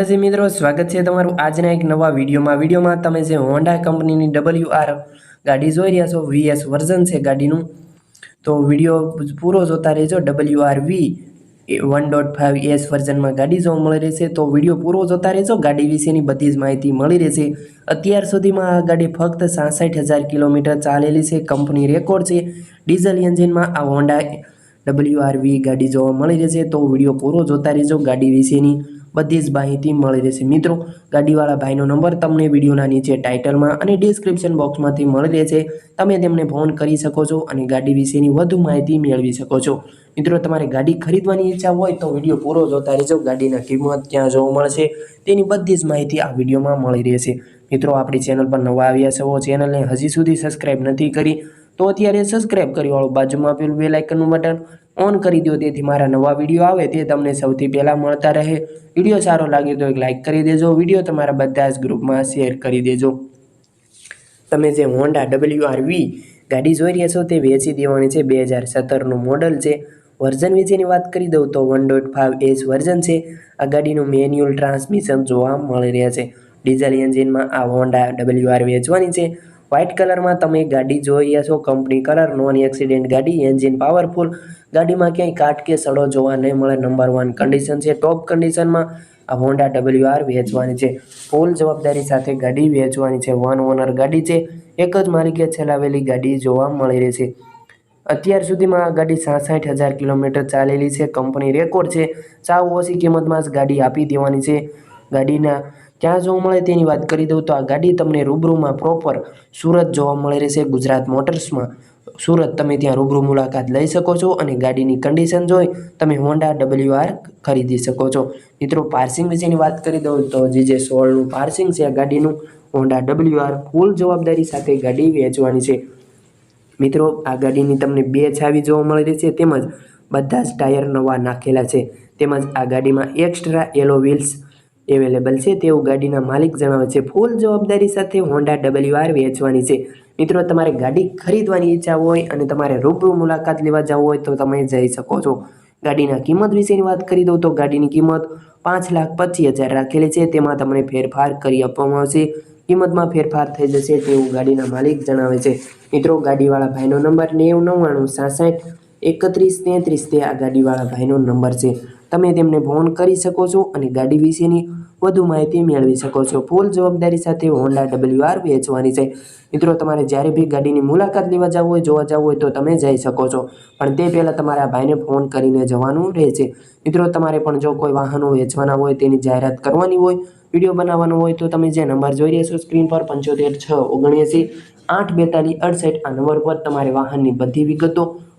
જી મિત્રો, સ્વાગત છે તમારું આજના એક નવા વિડીયોમાં. વિડીયોમાં તમે જે હોન્ડા કંપનીની ડબલ્યુ આર ગાડી જોઈ રહ્યા છો વીએસ વર્ઝન છે ગાડીનું. તો વીડિયો પૂરો જોતા રહેજો. W R V one dot five S વર્ઝનમાં ગાડી જોવા મળી રહેશે. તો વીડિયો પૂરો જોતા રહેજો. ગાડી વિશેની બધી જ માહિતી મળી રહેશે. અત્યાર સુધીમાં આ ગાડી ફક્ત સાસઠ હજાર કિલોમીટર ચાલેલી છે. કંપની રેકોર્ડ છે. ડીઝલ એન્જિનમાં આ હોન્ડા ડબલ્યુ આર વી ગાડી જોવા મળી રહેશે. તો વીડિયો પૂરો જોતા રહેજો. ગાડી વિશેની બધી જ માહિતી મળી રહેશે. મિત્રો, ગાડીવાળા ભાઈનો નંબર તમને વિડીયોના નીચે ટાઇટલમાં અને ડિસ્ક્રિપ્શન બોક્સમાંથી મળી રહેશે. તમે તેમને ફોન કરી શકો છો અને ગાડી વિશેની વધુ માહિતી મેળવી શકો છો. મિત્રો, તમારે ગાડી ખરીદવાની ઈચ્છા હોય તો વીડિયો પૂરો જોતા રહેજો. ગાડીના કિંમત ક્યાં જોવા મળશે તેની બધી જ માહિતી આ વિડીયોમાં મળી રહેશે. મિત્રો, આપણી ચેનલ પર નવા આવ્યા છો, ચેનલને હજી સુધી સબસ્ક્રાઈબ નથી કરી, તો અત્યારે સબસ્ક્રાઇબ કરી વાળો બાજુમાં આપેલું બે લાઇકનનું બટન ઓન કરી દો તેથી મારા નવા વીડિયો આવે તે તમને સૌથી પહેલાં મળતા રહે. વીડિયો સારો લાગે તો એક લાઇક કરી દેજો. વીડિયો તમારા બધા જ ગ્રુપમાં શેર કરી દેજો. તમે જે હોન્ડા ડબલ્યુ આર વી ગાડી જોઈ રહ્યા છો તે વેચી દેવાની છે. બે હજાર સત્તરનું મોડલ છે. વર્ઝન વિશેની વાત કરી દઉં તો one dot five S version છે. આ ગાડીનું મેન્યુઅલ ટ્રાન્સમિશન જોવા મળી રહ્યા છે. ડીઝલ એન્જિનમાં આ હોન્ડા ડબલ્યુ આર વેચવાની છે. વ્હાઇટ કલરમાં તમે ગાડી જોઈ રહ્યા છો કંપની કલર નોન એક્સિડેન્ટ ગાડી એન્જિન પાવરફુલ ગાડીમાં ક્યાંય કાટ કે સડો જોવા નહીં મળે નંબર વન કન્ડિશન છે ટોપ કન્ડિશનમાં આ હોન્ડા ડબલ્યુ આર વેચવાની છે. ફૂલ જવાબદારી સાથે ગાડી વેચવાની છે વન ઓનર ગાડી છે, એક જ માલિકે ચલાવેલી ગાડી જોવા મળી રહેશે અત્યાર સુધીમાં આ ગાડી સાસઠ હજાર કિલોમીટર ચાલેલી છે કંપની રેકોર્ડ છે સાવ ઓછી કિંમતમાં જ ગાડી આપી દેવાની છે. ગાડીના ક્યાં જોવા મળે તેની વાત કરી દઉં તો આ ગાડી તમને રૂબરૂમાં પ્રોપર સુરત જોવા મળી રહેશે. ગુજરાત મોટર્સમાં. સુરત તમે ત્યાં રૂબરૂ મુલાકાત લઈ શકો છો અને ગાડીની કન્ડિશન જોઈ તમે હોન્ડા ડબલ્યુ આર ખરીદી શકો છો. મિત્રો પાર્સિંગ વિશેની વાત કરી દઉં તો જે જે સોળનું પાર્સિંગ છે આ ગાડીનું હોન્ડા ડબલ્યુ આર ફૂલ જવાબદારી સાથે ગાડી વેચવાની છે. મિત્રો, આ ગાડીની તમને બે છાવી જોવા મળી રહી છે તેમજ બધા જ ટાયર નવા નાખેલા છે. તેમજ આ ગાડીમાં એક્સ્ટ્રા એલો વ્હીલ્સ એવેલેબલ છે તેવું ગાડીના માલિક જણાવે છે, ફૂલ જવાબદારી સાથે હોન્ડા ડબલ્યુ આર વેચવાની છે. મિત્રો, તમારે ગાડી ખરીદવાની ઈચ્છા હોય અને તમારે રૂબરૂ મુલાકાત લેવા જવું હોય તો તમે જઈ શકો છો. ગાડીના કિંમત વિશેની વાત કરી દઉં તો ગાડીની કિંમત પાંચ લાખ પચીસ હજાર રાખેલી છે, તેમાં તમને ફેરફાર કરી આપવામાં આવશે. કિંમતમાં ફેરફાર થઈ જશે તેવું ગાડીના માલિક જણાવે છે. મિત્રો, ગાડીવાળા ભાઈનો નંબર નેવું નવ્વાણું સાસઠ એકત્રીસ તેત્રીસ તે આ ગાડીવાળા ભાઈનો નંબર છે. તમે તેમને ફોન કરી શકો છો અને ગાડી વિશેની વધુ માહિતી મેળવી શકો છો. ફૂલ જવાબદારી સાથે હોન્ડા ડબલ્યુ આર વેચવાની છે. મિત્રો, તમારે જ્યારે બી ગાડીની મુલાકાત લેવા જવું હોય, જોવા જવું હોય તો તમે જઈ શકો છો. પણ તે પહેલાં તમારા ભાઈને ફોન કરીને જવાનું રહેશે. મિત્રો, તમારે પણ જો કોઈ વાહનો વેચવાના હોય, તેની જાહેરાત કરવાની હોય, વીડિયો બનાવવાનો હોય, તો તમે જે નંબર જોઈ રહ્યા છો, સ્ક્રીન પર પંચોતેર છ ઓગણએંસી આઠ બેતાલીસ અડસઠ આ નંબર પર તમારે વાહનની બધી વિગતો